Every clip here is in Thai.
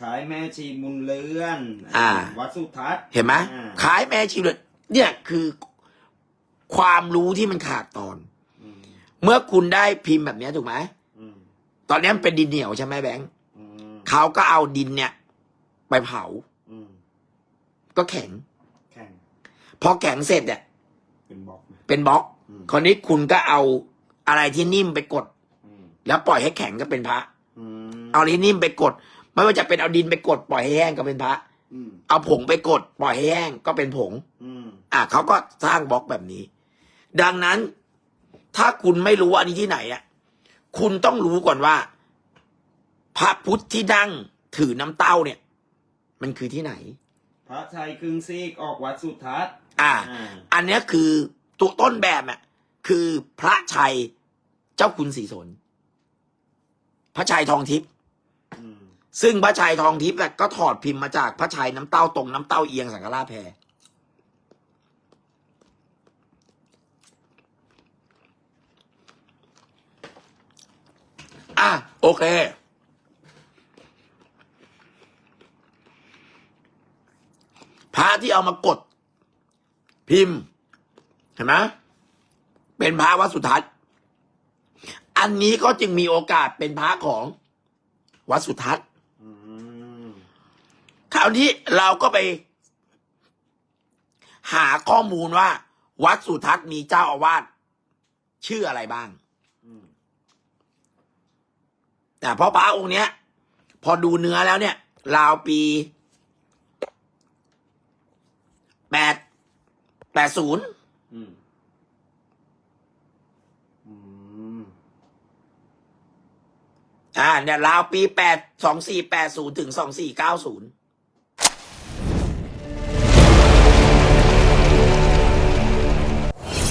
ขายแม่ชีมุนเลือนอ่า วัดสุทัศน์เห็นไหมอ่าขายแม่ชีเลยเนี่ยคือความรู้ที่มันขาดตอน อืมเมื่อคุณได้พิมพ์แบบเนี้ยถูกไหมอืมตอนนี้มันเป็นดินเหนียวใช่ไหมแบงค์อืมเขาก็เอาดินเนี่ย ไปเผาอืมก็แข็ง แข่งพอแข็งเสร็จเนี่ยเป็นบล็อกไหมเป็นบล็อกอืมคราวนี้คุณก็เอาอะไรที่นิ่มไปกด อืมแล้วปล่อยให้แข็งก็เป็นพระ อืมเอาอะไรที่นิ่มไปกด ไม่ว่าจะเป็นเอาดินไปกดปล่อยให้แห้งก็เป็นพระอืมเอาผงไปกดปล่อยให้แห้งก็เป็นผงอืมอะเขาก็สร้างบล็อกแบบนี้ ดังนั้น ถ้าคุณไม่รู้ว่าอันนี้ที่ไหนอะ คุณต้องรู้ก่อนว่า พระพุทธที่ดั้งถือน้ำเต้าเนี่ย มันคือที่ไหน พระชัยครึ่งซีกออกวัดสุทัศน์อ่าอ่าอันเนี้ยคือตัวต้นแบบอะคือพระชัยเจ้าคุณศรีสนพระชัยทองทิพย์อืม ซึ่งพระชัยทองทิพย์อะก็ถอดพิมพ์มาจากพระชัยน้ำเต้าตรงน้ำเต้าเอียงสังฆราแพรอะโอเค พระที่เอามากด พิมพ์ เห็นไหมเป็นพระวัดสุทัศน์ อันนี้ก็จึงมีโอกาสเป็นพระของวัดสุทัศน์ คราวนี้เราก็ไป หาข้อมูลว่า วัดสุทัศน์มีเจ้าอาวาสชื่ออะไรบ้างอืมแต่เพราะพระองค์เนี้ย พอดูเนื้อแล้วเนี่ยราวปีแปดแปดศูนย์อืมอืมอ่าเนี่ยราวปีแปดสองสี่แปดศูนย์ถึงสองสี่เก้าศูนย์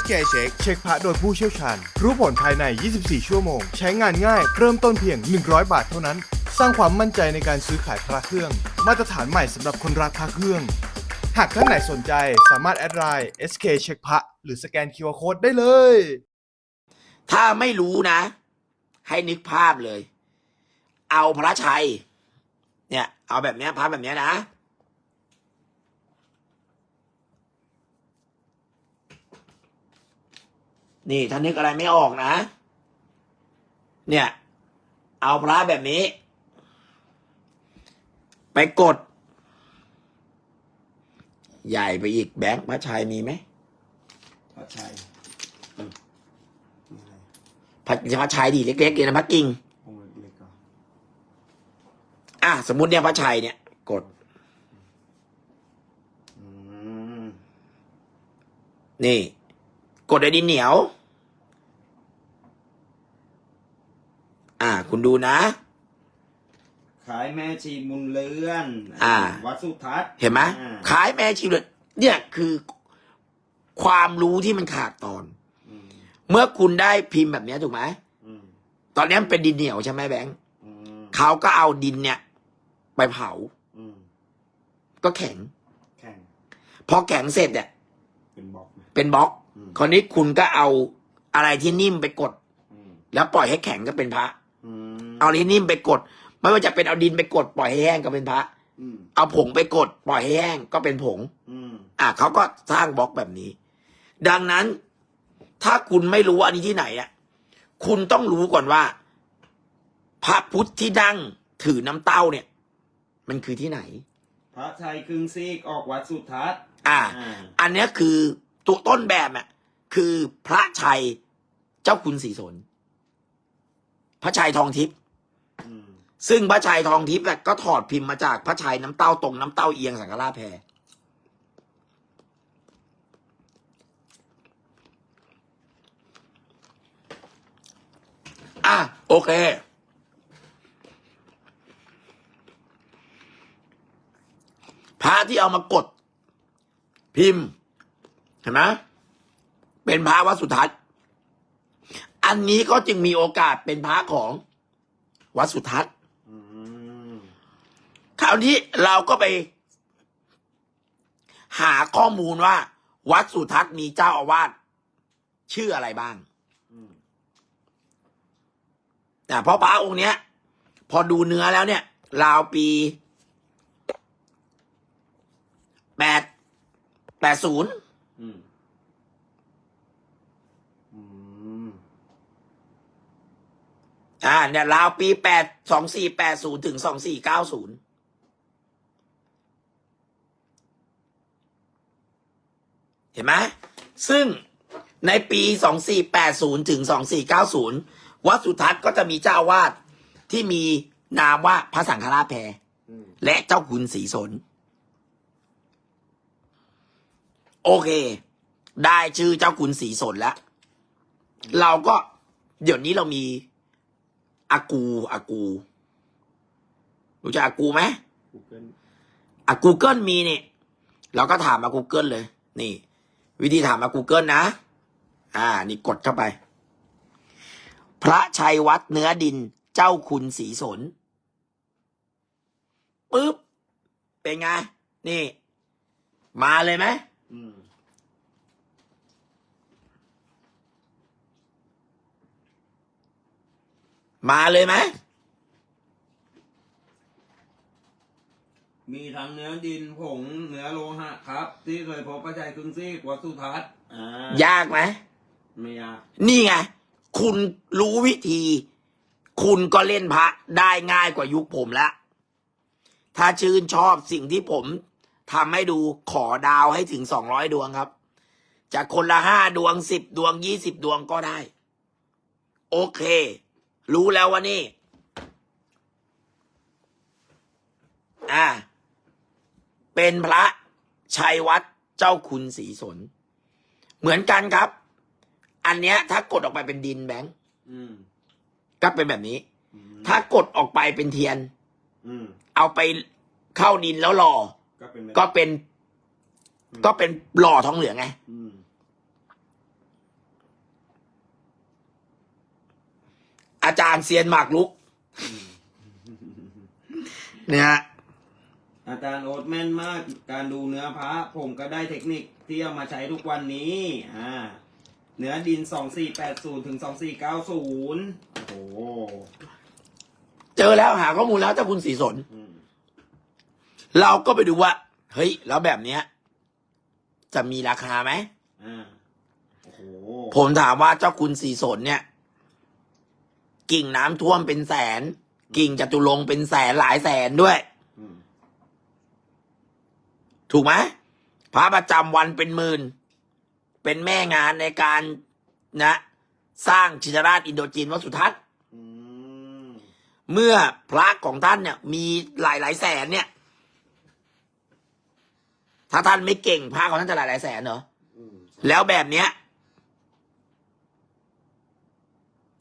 SK Check เช็คพระโดยผู้เชี่ยวชาญ รู้ผลภายใน 24 ชั่วโมง ใช้งานง่าย เริ่มต้นเพียง 100 บาทเท่านั้น สร้างความมั่นใจในการซื้อขายพระเครื่อง มาตรฐานใหม่สำหรับคนรักพระเครื่อง หากท่านไหนสนใจสามารถแอดไลน์ SK เช็คพระหรือสแกน QR Code ได้เลย ถ้าไม่รู้นะ ให้นึกภาพเลย เอาพระชัย เนี่ย เอาแบบเนี้ยพระแบบเนี้ยนะ นี่ถ้านึกอะไรไม่ออกนะ เนี่ย เอาพระแบบนี้ ไปกด ใหญ่ไปอีกแบงค์พระชัยมีไหมพระชัยอืมนี่อะไรพระพระชัยดีเล็กๆเลยนะพระกิ่งองค์เล็กๆก่อนอะสมมุติเนี่ยพระชัยเนี่ย กดอืมนี่ กดไอ้ดินเหนียว อ่า คุณดูนะ ขายแม่ชีมุนเลือนอ่า วัดสุทัศน์เห็นไหมอ่าขายแม่ชีเลยเนี่ยคือความรู้ที่มันขาดตอน อืมเมื่อคุณได้พิมพ์แบบเนี้ยถูกไหมอืมตอนนี้มันเป็นดินเหนียวใช่ไหมแบงค์อืมเขาก็เอาดินเนี่ย ไปเผาอืมก็แข็ง แข่งพอแข็งเสร็จเนี่ย เป็นบล็อกไหมเป็นบล็อกอืม คราวนี้คุณก็เอาอะไรที่นิ่มไปกดอืมแล้วปล่อยให้แข็งก็เป็นพระอืมเอาอะไรที่นิ่มไปกด ไม่ว่าจะเป็นเอาดินไปกด ปล่อยให้แห้งก็เป็นพระอืมเอาผงไปกด ปล่อยให้แห้งก็เป็นผงอืมอะเขาก็สร้างบล็อกแบบนี้ ดังนั้น ถ้าคุณไม่รู้ว่าอันนี้ที่ไหนอะคุณต้องรู้ก่อนว่า พระพุทธที่ดั้งถือน้ำเต้าเนี่ย มันคือที่ไหน พระชัยครึ่งซีกออกวัดสุทัศน์อ่าอ่าอันเนี้ยคือตัวต้นแบบอะ คือพระชัยเจ้าคุณสีสน พระชัยทองทิพย์ซึ่งพระชัยทองทิพย์ก็ถอดพิมพ์มาจากพระชัยน้ำเต้าตรงน้ำเต้าเอียงสังฆราชแพรอะโอเค พระที่เอามากด พิมพ์ เห็นไหม เป็นพระวัดสุทัศน์ อันนี้ก็จึงมีโอกาสเป็นพระของวัดสุทัศน์คราวนี้เราก็ไป หาข้อมูลว่า วัดสุทัศน์มีเจ้าอาวาสชื่ออะไรบ้างแต่เพราะพระองค์เนี้ย พอดูเนื้อแล้วเนี่ยราวปีแปดแปดศูนย์ อืมอืม อ่าเนี่ยราวปีแปดสองสี่แปดศูนย์ถึงสองสี่เก้าศูนย์เห็นไหมซึ่งในปีสองสี่แปดศูนย์ถึงสองสี่เก้าศูนย์วัดสุทัศน์ก็จะมีเจ้าอาวาดที่มีนามว่าพระสังฆราชแพรอืมและเจ้าคุณศรีสน โอเค ได้ชื่อเจ้าคุณศรีสนแล้ว เราก็เดี๋ยวนี้เรามี อากูอากูรู้จักอากูไหมกูเกิลอะ Google มีนี่เราก็ถามมา Google เลย นี่ วิธีถามมา Google นะ อ่า นี่กดเข้าไป พระชัยวัดเนื้อดินเจ้าคุณศรีสนปึ๊บ เป็นไง นี่ มาเลยไหมอืม มาเลยไหม มีทั้งเนื้อดินผงเนื้อโลหะครับ ที่เคยพบประจัยกึ่งซีกวัดสุทัศน์อ่ายากไหม ไม่ยาก นี่ไง คุณรู้วิธี คุณก็เล่นพระได้ง่ายกว่ายุคผมแล้วถ้าชื่นชอบสิ่งที่ผมทำให้ดูขอดาวให้ถึงสองร้อยดวงครับ จากคนละห้าดวงสิบดวงยี่สิบดวงก็ได้ โอเค รู้แล้วว่านี่ อ่า เป็นพระชัยวัดเจ้าคุณศรีสน เหมือนกันครับ อันเนี้ย ถ้ากดออกไปเป็นดินแบงค์อืม ก็เป็นแบบนี้ อืม ถ้ากดออกไปเป็นเทียน อืม เอาไปเข้าดินแล้วหล่อ ก็เป็นแบบก็เป็น ก็เป็นหล่อทองเหลืองไง อืม อาจารย์เซียนหมากลุก เนี่ยฮะอาจารย์โอ๊ตแม่นมาก การดูเนื้อพระผมก็ได้เทคนิคที่เอามาใช้ทุกวันนี้ อ่า เนื้อดินสองสี่แปดศูนย์ถึงสองสี่เก้าศูนย์โอ้โหเจอแล้วหาข้อมูลแล้วเจ้าคุณศรีสน อืมเราก็ไปดูว่า เฮ้ย แล้วแบบเนี้ย จะมีราคาไหม อ่า โอ้โห ผมถามว่าเจ้าคุณศรีสนเนี่ย กิ่งน้ำท่วมเป็นแสน กิ่งจตุรงค์เป็นแสนหลายแสนด้วย อืมถูกไหมพระประจำวันเป็นหมื่น เป็นแม่งานในการนะ สร้างชินราชอินโดจีนวัดสุทัศน์ อืมเมื่อพระของท่านเนี่ย มีหลายหลายๆแสนเนี่ย ถ้าท่านไม่เก่งพระของท่านจะหลายหลายๆแสนเหรอ อืมแล้วแบบเนี้ย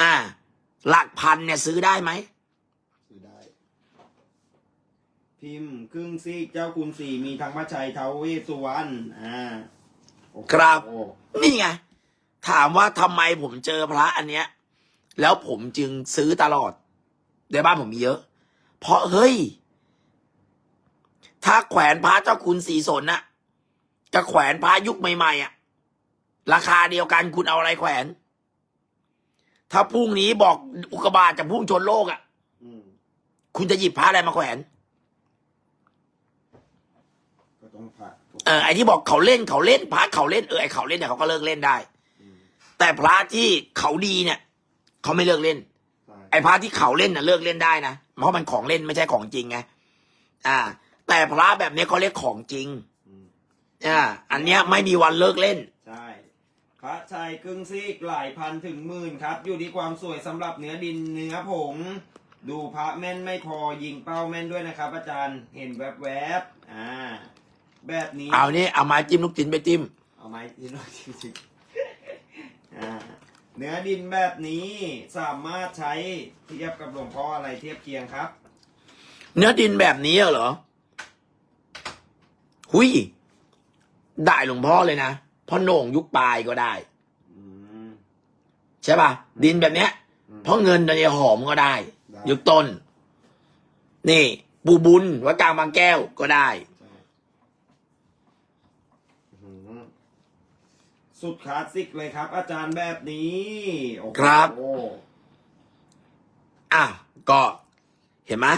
อ่า หลักพันเนี่ยซื้อได้ไหมซื้อได้ พิมพ์ครึ่งซีกเจ้าคุณสี่มีทั้งพระชัยเท้าเวสสุวรรณอ่าโอ้โหครับ นี่ไง ถามว่าทำไมผมเจอพระอันเนี้ย แล้วผมจึงซื้อตลอด ในบ้านผมมีเยอะ เพราะเฮ้ย ถ้าแขวนพระเจ้าคุณสีสนน่ะกับแขวนพระยุคใหม่ๆอะ ราคาเดียวกันคุณเอาอะไรแขวน ถ้าพรุ่งนี้บอกอุกกาบาตจะพุ่งชนโลกอะอืมคุณจะหยิบพระอะไรมาแขวนก็ต้องผ่าเออไอที่บอกเขาเล่นเขาเล่นพระเขาเล่นเออไอเขาเล่นเนี่ยเขาก็เลิกเล่นได้แต่พระที่เขาดีเนี่ยเขาไม่เลิกเล่นใช่ไอ้พระที่เขาเล่นน่ะเลิกเล่นได้นะเพราะมันของเล่นไม่ใช่ของจริงไงอ่า แต่พระแบบนี้เขาเรียกของจริงอืมอ่าอันเนี้ยไม่มีวันเลิกเล่นใช่ พระชัยครึ่งซีกหลายพันถึงหมื่นครับ อยู่ที่ความสวยสำหรับเนื้อดินเนื้อผง ดูพระแม่นไม่พอยิงเป้าแม่นด้วยนะครับ อาจารย์เห็นแวบๆอ่า แบบนี้ เอานี่เอาไม้จิ้มลูกจิ้นไปจิ้มเอาไม้ที่เราจริงๆอ่าเนื้อดินแบบนี้สามารถใช้เทียบกับหลวงพ่ออะไรเทียบเคียงครับ เนื้อดินแบบนี้เหรอ หุยได้หลวงพ่อเลยนะ พ่อโหน่งยุคปลายก็ได้อืมใช่ป่ะดินแบบเนี้ยอืมเพราะเงินในหอมก็ได้ได้ ยุคต้น นี่ ปูบุญวัดกลางบางแก้วก็ได้ใช่อืมสุดคลาสสิกเลยครับ อาจารย์แบบนี้โอ้โหครับอะก็เห็นไหม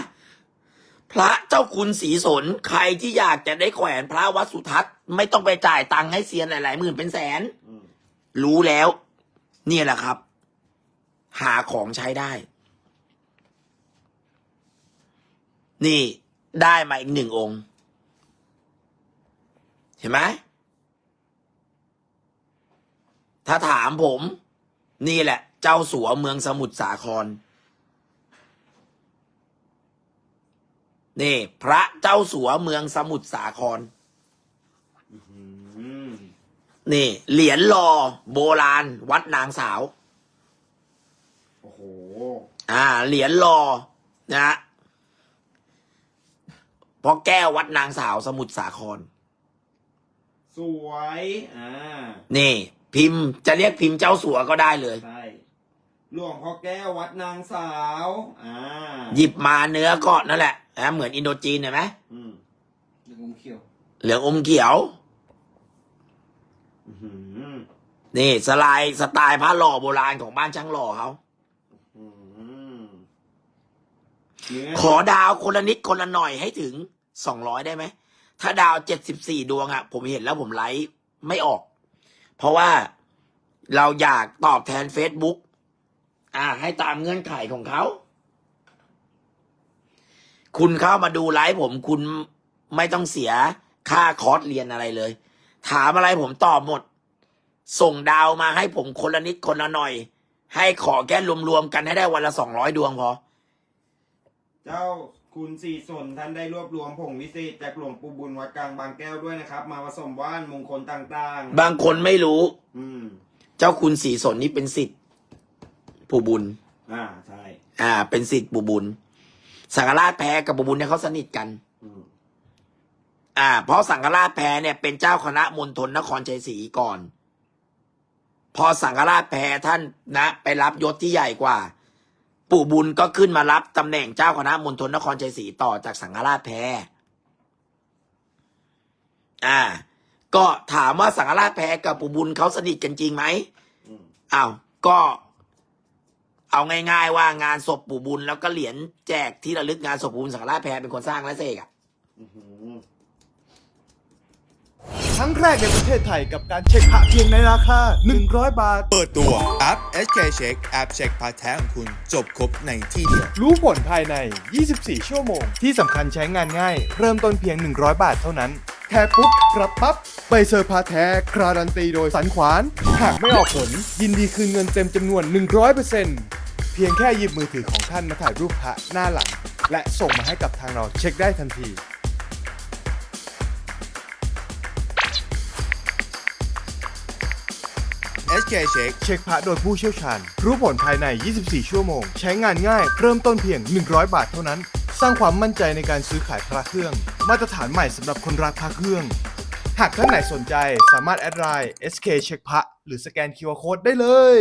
พระเจ้าคุณสีสนใครที่อยากจะได้แขวนพระวัดสุทัศน์ไม่ต้องไปจ่ายตังค์ให้เซียนหลายๆหมื่นเป็นแสนอืมรู้แล้ว เนี่ยแหละครับ หาของใช้ได้ นี่ได้มาอีกหนึ่งองค์ เห็นไหมถ้าถามผม นี่แหละ เจ้าสัวเมืองสมุทรสาคร นี่ พระเจ้าสัวเมืองสมุทรสาครอืมนี่ เหรียญรอโบราณ วัดนางสาว โอ้โห อ่า เหรียญรอนะฮะเพราะแก้ววัดนางสาวสมุทรสาคร สวย อ่า นี่ พิมพ์จะเรียกพิมพ์เจ้าสัวก็ได้เลย ใช่ หลวงพ่อแก้ววัดนางสาว อ่าหยิบมาเนื้อก็นั่นแหละนะเหมือนอินโดจีนเห็นไหมอืมหนึ่งองค์เขียวเหลืองอมเขียว อื้อหือนี่สไลด์สไตล์พระหล่อโบราณของบ้านช่างหล่อเขาอืมเนื้อขอดาวคนละนิดคนละหน่อยให้ถึงสองร้อยได้ไหม ถ้าดาวเจ็ดสิบสี่ดวงอะผมเห็นแล้วผมไลฟ์ไม่ออก เพราะว่าเราอยากตอบแทน Facebook อ่า ให้ตามเงื่อนไขของเขา คุณเข้ามาดูไลฟ์ผมคุณไม่ต้องเสียค่าคอร์สเรียนอะไรเลย ถามอะไรผมตอบหมด ส่งดาวมาให้ผมคนละนิดคนละหน่อย ให้ขอแค่รวมๆกันให้ได้วันละสองร้อยดวงพอ เจ้าคุณสีสนท่านได้รวบรวมผงวิเศษจากหลวงปู่บุญวัดกลางบางแก้วด้วยนะครับ มาผสมว่านมงคลต่างบางคนไม่รู้ ๆ อืม เจ้าคุณสีสนนี่เป็นสิทธิ์ ปู่บุญ อ่าใช่ อ่า เป็นสิทธิ์ปู่บุญ สังฆราชแพ้กับปู่บุญเนี่ยเขาสนิทกัน อืมอ่า เพราะสังฆราชแพ้เนี่ยเป็นเจ้าคณะมณฑลนครชัยศรีก่อน พอสังฆราชแพ้ท่านนะ ไปรับยศที่ใหญ่กว่า ปู่บุญก็ขึ้นมารับตำแหน่งเจ้าคณะมณฑลนครชัยศรีต่อจากสังฆราชแพ้อ่า ก็ถามว่าสังฆราชแพ้กับปู่บุญเขาสนิทกันจริงไหม อืมอ้าว ก็ เอาง่าย ๆ ว่างานศพปู่บุญ แล้วก็เหรียญแจกที่ระลึกงานศพปู่บุญสังฆราชแพรเป็นคนสร้างและเสกอะอื้อหือครั้งแรกในประเทศไทยกับการเช็คพระเพียงในราคา 100 บาท เปิดตัวแอป SK Check แอปเช็คพาร์ทแท้ของคุณจบครบในที่เดียว รู้ผลภายใน 24 ชั่วโมง ที่สำคัญใช้งานง่าย เริ่มต้นเพียง 100 บาทเท่านั้น แค่ปุ๊บรับปั๊บใบเซอร์พาแท้การันตีโดยสันขวาน หากไม่ออกผล ยินดีคืนเงินเต็มจำนวน 100% เพียงแค่หยิบมือถือของท่านมาถ่ายรูปพระหน้าหลัง และส่งมาให้กับทางเราเช็คได้ทันที SK Check เช็คพระโดยผู้เชี่ยวชาญ รู้ผลภายใน 24 ชั่วโมง ใช้งานง่าย เริ่มต้นเพียง 100 บาทเท่านั้น สร้างความมั่นใจในการซื้อขายพระเครื่อง มาตรฐานใหม่สำหรับคนรักพระเครื่อง หากท่านไหนสนใจสามารถแอดไลน์ SK เช็คพระหรือสแกน QR Code ได้เลย